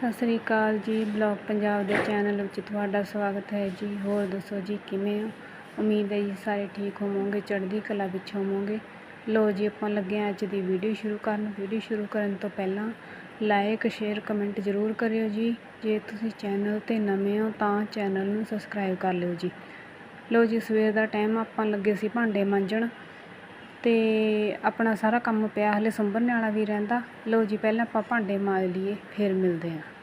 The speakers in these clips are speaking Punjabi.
ਸਤਿ ਸ੍ਰੀ ਅਕਾਲ ਜੀ, ਬਲੌਗ ਪੰਜਾਬ ਦੇ ਚੈਨਲ ਵਿੱਚ ਤੁਹਾਡਾ ਸਵਾਗਤ ਹੈ ਜੀ। ਹੋਰ ਦੱਸੋ ਜੀ, ਕਿਵੇਂ ਹੋ? ਉਮੀਦ ਹੈ ਜੀ ਸਾਰੇ ਠੀਕ ਹੋਵੋਗੇ, ਚੜ੍ਹਦੀ ਕਲਾ ਵਿੱਚ ਹੋਵੋਗੇ। ਲੋ ਜੀ, ਆਪਾਂ ਲੱਗੇ ਹਾਂ ਅੱਜ ਦੀ ਵੀਡੀਓ ਸ਼ੁਰੂ ਕਰਨ। ਵੀਡੀਓ ਸ਼ੁਰੂ ਕਰਨ ਤੋਂ ਪਹਿਲਾਂ ਲਾਈਕ ਸ਼ੇਅਰ ਕਮੈਂਟ ਜ਼ਰੂਰ ਕਰਿਓ ਜੀ। ਜੇ ਤੁਸੀਂ ਚੈਨਲ ਤੇ ਨਵੇਂ ਹੋ ਤਾਂ ਚੈਨਲ ਨੂੰ ਸਬਸਕ੍ਰਾਈਬ ਕਰ ਲਿਓ ਜੀ। ਲੋ ਜੀ, ਸਵੇਰ ਦਾ ਟਾਈਮ ਆਪਾਂ ਲੱਗੇ ਸੀ ਭਾਂਡੇ ਮਾਂਜਣ। ਅਤੇ ਆਪਣਾ ਸਾਰਾ ਕੰਮ ਪਿਆ, ਹਾਲੇ ਸੰਭਰਨੇ ਵਾਲਾ ਵੀ ਰਹਿੰਦਾ। ਲਓ ਜੀ, ਪਹਿਲਾਂ ਆਪਾਂ ਭਾਂਡੇ ਮਾਂਜ ਲਈਏ, ਫਿਰ ਮਿਲਦੇ ਹਾਂ।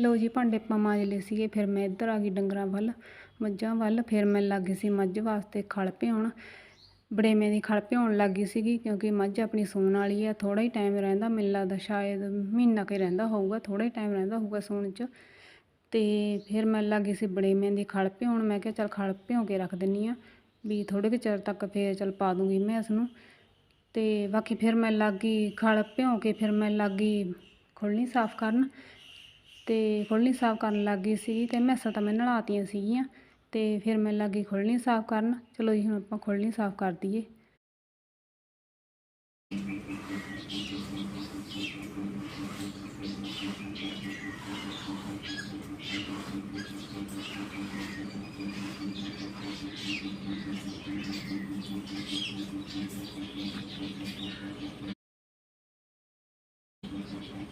ਲਓ ਜੀ ਭਾਂਡੇ ਆਪਾਂ ਮਾਂਜ ਲਏ ਸੀਗੇ, ਫਿਰ ਮੈਂ ਇੱਧਰ ਆ ਗਈ ਡੰਗਰਾਂ ਵੱਲ, ਮੱਝਾਂ ਵੱਲ, ਫਿਰ ਮੈਂ ਲੱਗ ਗਈ ਸੀ ਮੱਝ ਵਾਸਤੇ ਖਲ ਭਿਉਣ ਬੜੇਵੇਂ ਦੀ ਖਲ ਭਿਉਣ ਲੱਗ ਗਈ ਸੀਗੀ, ਕਿਉਂਕਿ ਮੱਝ ਆਪਣੀ ਸੂਣ ਵਾਲੀ ਆ ਥੋੜਾ ਹੀ ਟਾਈਮ ਰਹਿੰਦਾ, ਮੈਨੂੰ ਲੱਗਦਾ ਸ਼ਾਇਦ ਮਹੀਨਾ ਕੁ ਰਹਿੰਦਾ ਹੋਊਗਾ ਥੋੜਾ ਹੀ ਟਾਈਮ ਰਹਿੰਦਾ ਹੋਊਗਾ ਸੂਣ 'ਚ। ਤੇ ਫਿਰ ਮੈਂ ਲੱਗ ਗਈ ਸੀ ਬੜੇਵੇਂ ਦੀ ਖਲ ਭਿਉਣ ਮੈਂ ਕਿਹਾ ਚੱਲ ਖਲ ਭਿਉਂ ਕੇ ਰੱਖ ਦਿੰਨੀ ਆ, ਵੀ ਥੋੜੇ ਕੁ ਚਿਰ ਤੱਕ ਫਿਰ ਚੱਲ ਪਾ ਦੂੰਗੀ ਮੈਂ ਇਸ ਨੂੰ ਤੇ ਬਾਕੀ ਫਿਰ ਮੈਂ ਲੱਗ ਗਈ ਖਲ ਭਿਉਂ ਕੇ, ਫਿਰ ਮੈਂ ਲੱਗ ਗਈ ਖੁੱਲ੍ਹਣੀ ਸਾਫ਼ ਕਰਨ ਤੇ ਖੁੱਲ੍ਹਣੀ ਸਾਫ਼ ਕਰਨ ਲੱਗ ਗਈ ਸੀ ਤੇ ਮੈਸਾਂ ਤਾਂ ਮੈਂ ਨਲਾਤੀਆਂ ਸੀਗੀਆਂ ਤੇ ਫਿਰ ਮੈਂ ਲੱਗ ਗਈ ਖੁੱਲ੍ਹਣੀ ਸਾਫ਼ ਕਰਨ। ਚਲੋ ਜੀ, ਹੁਣ ਆਪਾਂ ਖੁੱਲ੍ਹਣੀ ਸਾਫ਼ ਕਰ ਦਈਏ।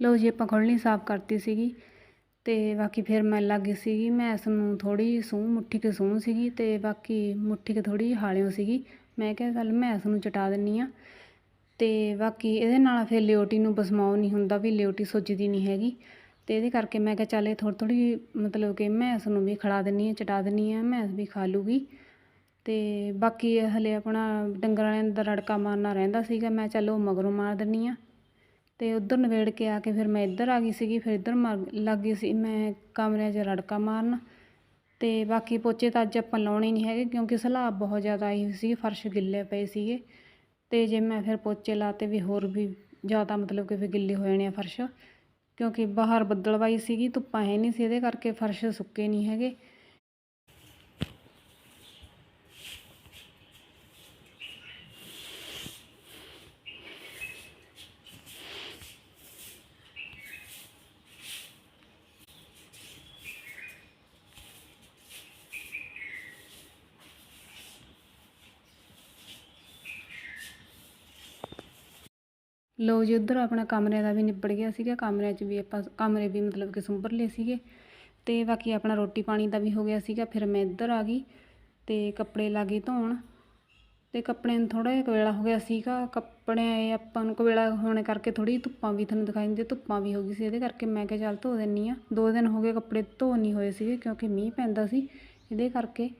ਲਓ ਜੀ, ਆਪਾਂ ਖੁੱਲ੍ਹਣੀ ਸਾਫ਼ ਕਰਤੀ ਸੀਗੀ ਤੇ ਬਾਕੀ ਫਿਰ ਮੈਂ ਲੱਗ ਗਈ ਸੀਗੀ, ਮੈਂ ਇਸ ਨੂੰ ਥੋੜੀ ਸੂਹ ਮੁੱਠੀ ਕੁ ਸੂਹ ਸੀਗੀ ਤੇ ਬਾਕੀ ਮੁੱਠੀ ਕੁ ਥੋੜੀ ਹਾਲਿਓ ਸੀਗੀ। ਮੈਂ ਕਿਹਾ ਚੱਲ ਮੈਂ ਇਸ ਨੂੰ ਚਟਾ ਦਿੰਨੀ ਆ ਤੇ ਬਾਕੀ ਇਹਦੇ ਨਾਲ ਫਿਰ ਲਿਓਟੀ ਨੂੰ ਬਸਮਾਓ ਨਹੀਂ ਹੁੰਦਾ ਵੀ ਲਿਓਟੀ ਸੁੱਜਦੀ ਨਹੀਂ ਹੈਗੀ ਤੇ ਇਹਦੇ ਕਰਕੇ ਮੈਂ ਕਿਹਾ ਚੱਲ ਇਹ ਥੋੜੀ ਥੋੜੀ ਮਤਲਬ ਕਿ ਮੈਂ ਇਸ ਨੂੰ ਵੀ ਖਿਲਾ ਦਿੰਨੀ ਆ, ਚਟਾ ਦਿੰਨੀ ਆ, ਮੈਂ ਵੀ ਖਾ ਲੂਗੀ। ਤੇ ਬਾਕੀ ਹਲੇ ਆਪਣਾ ਡੰਗਰਾਂ ਵਾਲਿਆਂ ਦਾ ਰੜਕਾ ਮਾਰਨਾ ਰਹਿੰਦਾ ਸੀਗਾ, ਮੈਂ ਚੱਲ ਉਹ ਮਗਰੋਂ ਮਾਰ ਦਿੰਨੀ ਆ। ਅਤੇ ਉੱਧਰ ਨਿਬੇੜ ਕੇ ਆ ਕੇ ਫਿਰ ਮੈਂ ਇੱਧਰ ਆ ਗਈ ਸੀਗੀ, ਫਿਰ ਇੱਧਰ ਮਾਰ ਲੱਗ ਗਈ ਸੀ। ਮੈਂ ਕਮਰਿਆਂ 'ਚ ਰੜਕਾ ਮਾਰਨ ਅਤੇ ਬਾਕੀ ਪੋਚੇ ਤਾਂ ਅੱਜ ਆਪਾਂ ਲਾਉਣੇ ਨਹੀਂ ਹੈਗੇ ਕਿਉਂਕਿ ਸਲਾਬ ਬਹੁਤ ਜ਼ਿਆਦਾ ਆਈ ਹੋਈ ਸੀ ਫਰਸ਼ ਗਿੱਲੇ ਪਏ ਸੀਗੇ। ਅਤੇ ਜੇ ਮੈਂ ਫਿਰ ਪੋਚੇ ਲਾਤੇ ਵੀ ਹੋਰ ਵੀ ਜ਼ਿਆਦਾ ਮਤਲਬ ਕਿ ਫਿਰ ਗਿੱਲੇ ਹੋ ਜਾਣੇ ਆ ਫਰਸ਼ ਕਿਉਂਕਿ ਬਾਹਰ ਬੱਦਲਵਾਈ ਸੀਗੀ, ਧੁੱਪਾਂ ਹੈ ਨਹੀਂ ਸੀ ਇਹਦੇ ਕਰਕੇ ਫਰਸ਼ ਸੁੱਕੇ ਨਹੀਂ ਹੈਗੇ। ਲਓ ਜੀ, ਉੱਧਰ ਆਪਣਾ ਕਮਰੇ ਦਾ ਵੀ ਨਿਬੜ ਗਿਆ ਸੀਗਾ। ਕਮਰਿਆਂ 'ਚ ਵੀ ਆਪਾਂ, ਕਮਰੇ ਵੀ ਮਤਲਬ ਕਿ ਸੁੰਬਰ ਲਏ ਸੀਗੇ। ਤੇ ਬਾਕੀ ਆਪਣਾ ਰੋਟੀ ਪਾਣੀ ਦਾ ਵੀ ਹੋ ਗਿਆ ਸੀਗਾ। ਫਿਰ ਮੈਂ ਇੱਧਰ ਆ ਗਈ ਤੇ ਕੱਪੜੇ ਲਾ ਗਈ ਧੋਣ। ਤੇ ਕੱਪੜਿਆਂ ਨੂੰ ਥੋੜਾ ਜਿਹਾ ਵੇਲਾ ਹੋ ਗਿਆ ਸੀਗਾ। ਕੱਪੜੇ ਆਪਾਂ ਨੂੰ ਕਵੇਲਾ ਹੋਣ ਕਰਕੇ ਥੋੜੀ ਧੁੱਪਾਂ ਵੀ ਤੁਹਾਨੂੰ ਦਿਖਾਈ ਦਿੰਦੀ, ਧੁੱਪਾਂ ਵੀ ਹੋ ਗਈ ਸੀ। ਇਹਦੇ ਕਰਕੇ ਮੈਂ ਕਿਹਾ ਚੱਲ ਧੋ ਦਿੰਨੀ ਆ ਦੋ ਦਿਨ ਹੋ ਗਏ ਕੱਪੜੇ ਧੋ ਨਹੀਂ ਹੋਏ ਸੀਗੇ, ਕਿਉਂਕਿ ਮੀਂਹ ਪੈਂਦਾ ਸੀ। ਇਹਦੇ ਕਰਕੇ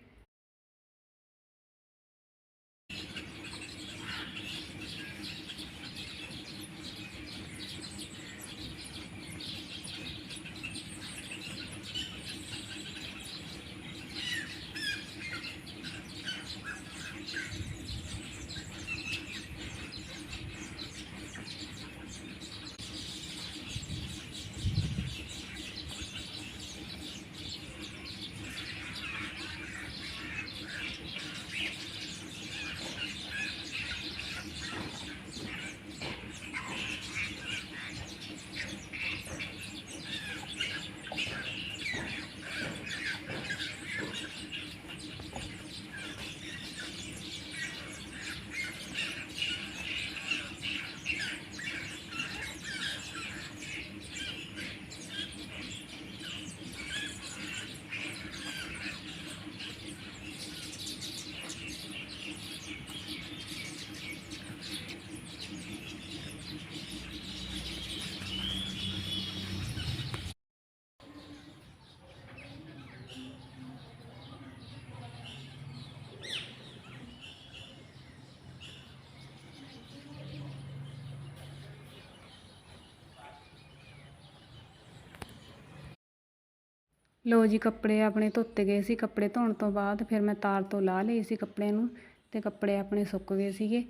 ਲਓ ਜੀ ਕੱਪੜੇ ਆਪਣੇ ਧੋਤੇ ਗਏ ਸੀ ਕੱਪੜੇ ਧੋਣ ਤੋਂ ਬਾਅਦ ਫਿਰ ਮੈਂ ਤਾਰ ਤੋਂ ਲਾ ਲਏ ਸੀ ਕੱਪੜਿਆਂ ਨੂੰ ਅਤੇ ਕੱਪੜੇ ਆਪਣੇ ਸੁੱਕ ਗਏ ਸੀਗੇ।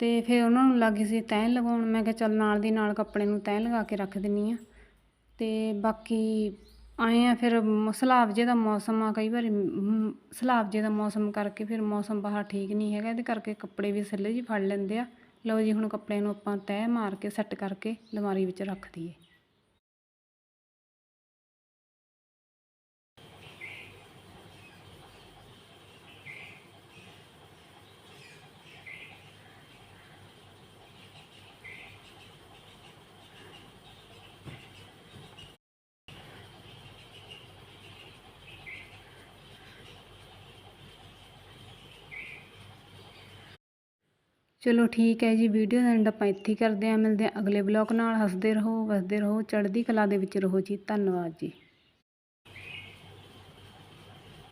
ਅਤੇ ਫਿਰ ਉਹਨਾਂ ਨੂੰ ਲੱਗੀ ਸੀ ਤੈਅ ਲਗਾਉਣ ਮੈਂ ਕਿਹਾ ਚੱਲ ਨਾਲ ਦੀ ਨਾਲ ਕੱਪੜੇ ਨੂੰ ਤੈਅ ਲਗਾ ਕੇ ਰੱਖ ਦਿੰਨੀ ਆ ਅਤੇ ਬਾਕੀ ਆਏ ਆ ਫਿਰ ਮ- ਸਲਾਬ ਜੇ ਦਾ ਮੌਸਮ ਆ ਕਈ ਵਾਰੀ ਮ, ਸਲਾਬ ਜੇ ਦਾ ਮੌਸਮ ਕਰਕੇ ਫਿਰ ਮੌਸਮ ਬਾਹਰ ਠੀਕ ਨਹੀਂ ਹੈਗਾ ਇਹਦੇ ਕਰਕੇ ਕੱਪੜੇ ਵੀ ਸਿੱਲੇ ਜੀ ਫੜ ਲੈਂਦੇ ਆ। ਲਓ ਜੀ ਹੁਣ ਕੱਪੜੇ ਨੂੰ ਆਪਾਂ ਤੈਅ ਮਾਰ ਕੇ ਸੈੱਟ ਕਰਕੇ ਅਲਮਾਰੀ ਵਿੱਚ ਰੱਖ ਦਈਏ। ਚਲੋ ਠੀਕ ਹੈ ਜੀ ਵੀਡੀਓ ਦਾ ਐਂਡ ਆਪਾਂ ਇੱਥੇ ਹੀ ਕਰਦੇ ਹਾਂ, ਮਿਲਦੇ ਹਾਂ ਅਗਲੇ ਬਲੌਗ ਨਾਲ, ਹੱਸਦੇ ਰਹੋ, ਵਸਦੇ ਰਹੋ, ਚੜ੍ਹਦੀ ਕਲਾ ਦੇ ਵਿੱਚ ਰਹੋ ਜੀ, ਧੰਨਵਾਦ ਜੀ।